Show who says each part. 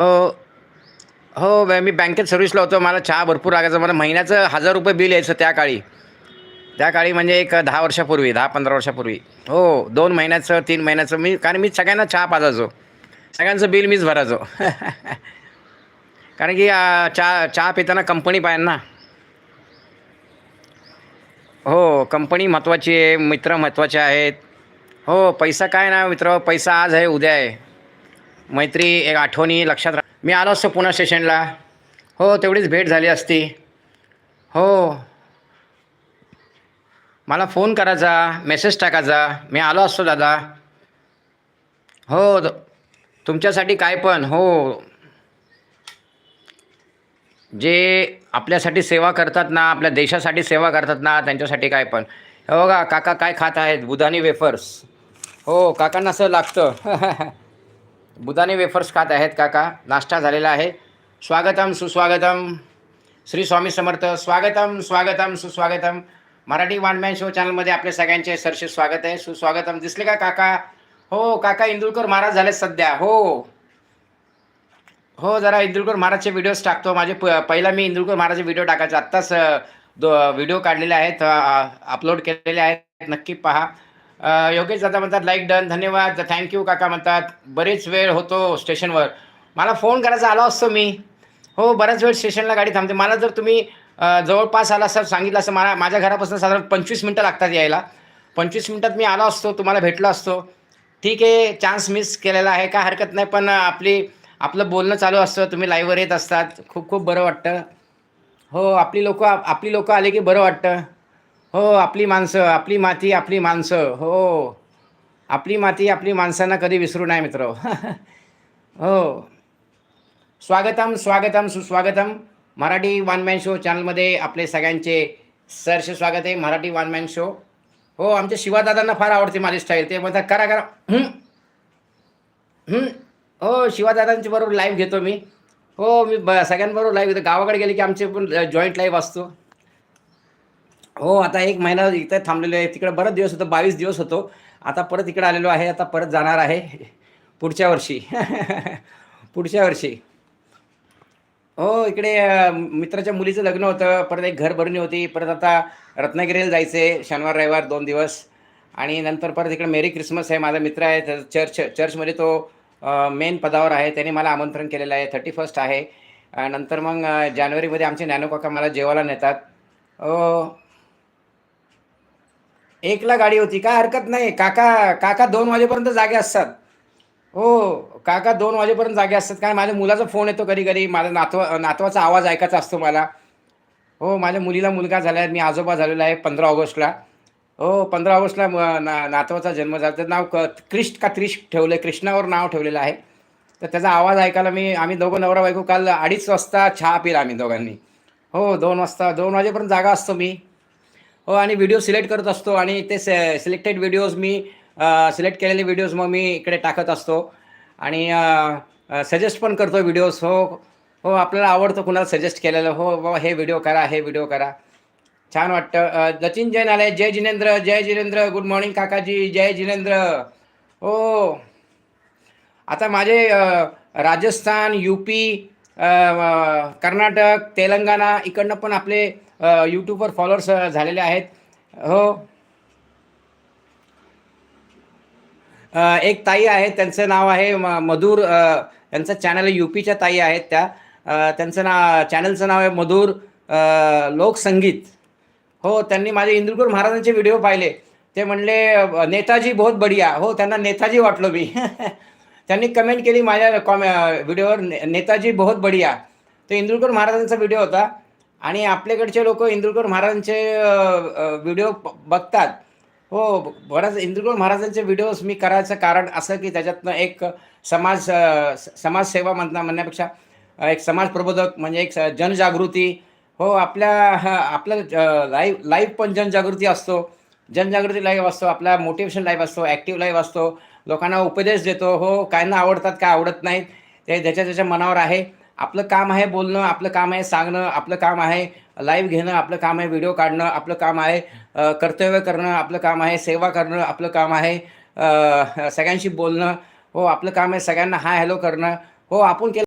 Speaker 1: हो हो मी बँकेत सर्व्हिसला होतो. मला चहा भरपूर लागायचा. मला महिन्याचं हजार रुपये बिल यायचं त्या काळी. त्या काळी म्हणजे एक दहा वर्षापूर्वी दहा पंधरा वर्षापूर्वी. हो दोन महिन्याचं तीन महिन्याचं. मी कारण मी सगळ्यांना चहा पाजायचो. सगळ्यांचं बिल मीच भरायचो. कारण की चहा चहा पिताना कंपनी पाहिजे ना. हो कंपनी महत्त्वाची आहे मित्र महत्त्वाचे आहेत. हो पैसा काय ना मित्र? पैसा आज आहे उद्या आहे. मैत्री एक आठवणी लक्षात राह मी आलो असतो पुणे स्टेशनला. हो तेवढीच भेट झाली असती. हो. मला फोन करायचा मेसेज टाकायचा मी आलो असतो दादा. हो तुमच्यासाठी काय पण हो. जे आपल्यासाठी सेवा करतात ना आपल्या देशासाठी सेवा करतात ना त्यांच्यासाठी काय पण. हो का काका काय खात आहेत? बुधानी वेफर्स. हो काकांना असं लागतं. बुधाने वेफर्स खात आहेत काका. नाश्ता झालेला आहे. स्वागतम सुस्वागतम. श्री स्वामी समर्थ स्वागतम स्वागतम सुस्वागतम. मराठी वन मॅन शो चॅनलमध्ये आपल्या सगळ्यांचे सरसे स्वागत आहे. सुस्वागतम. दिसले का काका? हो काका इंदुरकर महाराज झाले सध्या. हो. हो जरा इंदुरकर महाराजचे व्हिडिओज टाकतो. माझे प पहिला मी इंदुरकर महाराजचे व्हिडिओ टाकायचे. आत्ताच दो व्हिडिओ काढलेले आहेत. अपलोड केलेले आहेत. नक्की पहा. योगेश दादा म्हणतात लाईक डन धन्यवाद. थँक्यू काका म्हणतात बरेच वेळ होतो स्टेशनवर. मला फोन करायचा आलो असतो मी. हो बराच वेळ स्टेशनला गाडी थांबते. मला जर तुम्ही जवळपास आला असं सांगितलं असं मला माझ्या घरापासून साधारण पंचवीस मिनटं लागतात यायला. पंचवीस मिनटात मी आलो असतो तुम्हाला भेटलो असतो. ठीक आहे चान्स मिस केलेला आहे काय हरकत नाही पण आपली आपलं बोलणं चालू असतं तुम्ही लाईव्हवर येत असतात. खूप खूप बरं वाटतं. हो आपली लोकं आपली लोकं आले की बरं वाटतं. हो आपली माणसं आपली माती आपली माणसं हो. आपली माती आपली माणसांना कधी विसरू नाही मित्र. हो. स्वागतम स्वागतम सुस्वागतम. मराठी वन मॅन शो चॅनलमध्ये आपले सगळ्यांचे सरसे स्वागत आहे मराठी वन मॅन शो हो आमच्या शिवादादांना फार आवडते माझी स्टाईल ते म्हणतात करा करा. हो शिवादादांची बरोबर लाईव्ह घेतो मी. हो मी ब सगळ्यांबरोबर लाईव्ह घेतो. गावाकडे गेले की आमचे पण जॉईंट लाईव्ह असतो. हो आता एक महिना इथं थांबलेलो आहे. तिकडे बरेच दिवस होतो बावीस दिवस होतो. आता परत इकडे आलेलो आहे आता परत जाणार आहे. पुढच्या वर्षी. पुढच्या वर्षी. हो इकडे मित्राच्या मुलीचं लग्न होतं. परत एक घर भरणी होती. परत आता रत्नागिरीला जायचं शनिवार रविवार दोन दिवस. आणि नंतर परत इकडे मेरी क्रिसमस आहे माझा मित्र आहे. तर चर्च चर्चमध्ये तो मेन पदावर आहे. त्याने मला आमंत्रण केलेलं आहे. थर्टी फर्स्ट आहे नंतर मग जानेवारीमध्ये आमचे नॅनो काका मला जेवायला नेतात. हो. एकला गाडी होती. काय हरकत नाही. काका काका दोन वाजेपर्यंत जागे असतात. हो काका दोन वाजेपर्यंत जागे असतात. काय माझ्या मुलाचा फोन येतो कधी कधी. माझा नातवा नातवाचा आवाज ऐकायचा असतो मला. हो माझ्या मुलीला मुलगा झाला आहे मी आजोबा झालेला आहे पंधरा ऑगस्टला. हो पंधरा ऑगस्टला ना नातवाचा जन्म झाला. त्याचं नाव क क्रिस्ट का त्रिश ठेवलं आहे कृष्णावर नाव ठेवलेलं आहे. तर त्याचा आवाज ऐकायला मी आम्ही दोघं नवरा बायको काल अडीच वाजता चहा पिला आम्ही दोघांनी. हो दोन वाजता दोन वाजेपर्यंत जागा असतो मी. हो, आणि व्हिडिओ सिलेक्ट करत असतो आणि ते से सिलेक्टेड व्हिडिओज मी सिलेक्ट केलेले व्हिडिओज मग मी इकडे टाकत असतो. आणि सजेस्ट पण करतो व्हिडिओज हो हो आपल्याला आवडतं कुणाला सजेस्ट केलेलं. हो बाबा हे व्हिडिओ करा हे व्हिडिओ करा. छान वाटतं. जचिन जैन आले जय जिनेंद्र जय जिनेंद्र गुड मॉर्निंग काकाजी जय जिनेंद्र. हो. आता माझे राजस्थान यू पी कर्नाटक तेलंगणा इकडनं पण आपले यूट्यूबवर फॉलोअर्स झालेले आहेत. हो. एक ताई आहे त्यांचं नाव आहे म- मधुर त्यांचं चॅनल यू पीच्या ताई आहेत त्या. त्यांचं नाव चॅनलचं नाव आहे मधुर लोकसंगीत. हो त्यांनी माझे इंदुरकर महाराजांचे व्हिडिओ पाहिले. ते म्हणले नेताजी बहुत बढिया. हो त्यांना नेताजी वाटलो मी. त्यांनी कमेंट केली माझ्या कॉमे व्हिडिओवर ने- नेताजी बहुत बढिया. ते इंदुरकर महाराजांचा व्हिडिओ होता. आणि आपल्याकडचे लोक इंदुरकर महाराजांचे व्हिडिओ बघतात. हो बऱ्याच इंदुरकर महाराजांचे व्हिडिओज मी करायचं कारण असं की त्याच्यातनं एक समाज स- समाजसेवा म्हणता म्हणण्यापेक्षा एक समाज प्रबोधक म्हणजे एक स- जनजागृती. हो आपल्या हा, आपलं लाईव्ह लाईव्ह पण जनजागृती असतो. जनजागृती लाईव्ह असतो आपला मोटिवेशन लाईव्ह असतो ॲक्टिव्ह लाईव्ह असतो. लोकांना उपदेश देतो. हो कायना आवडतात काय आवडत नाहीत ते ज्याच्या त्याच्या मनावर आहे. आपलं काम आहे बोलणं आपलं काम आहे सांगणं आपलं काम आहे लाईव्ह घेणं आपलं काम आहे व्हिडिओ काढणं आपलं काम आहे कर्तव्य करणं आपलं काम आहे सेवा करणं आपलं काम आहे सगळ्यांशी बोलणं हो आपलं काम आहे सगळ्यांना हाय हॅलो करणं हो आपण केलं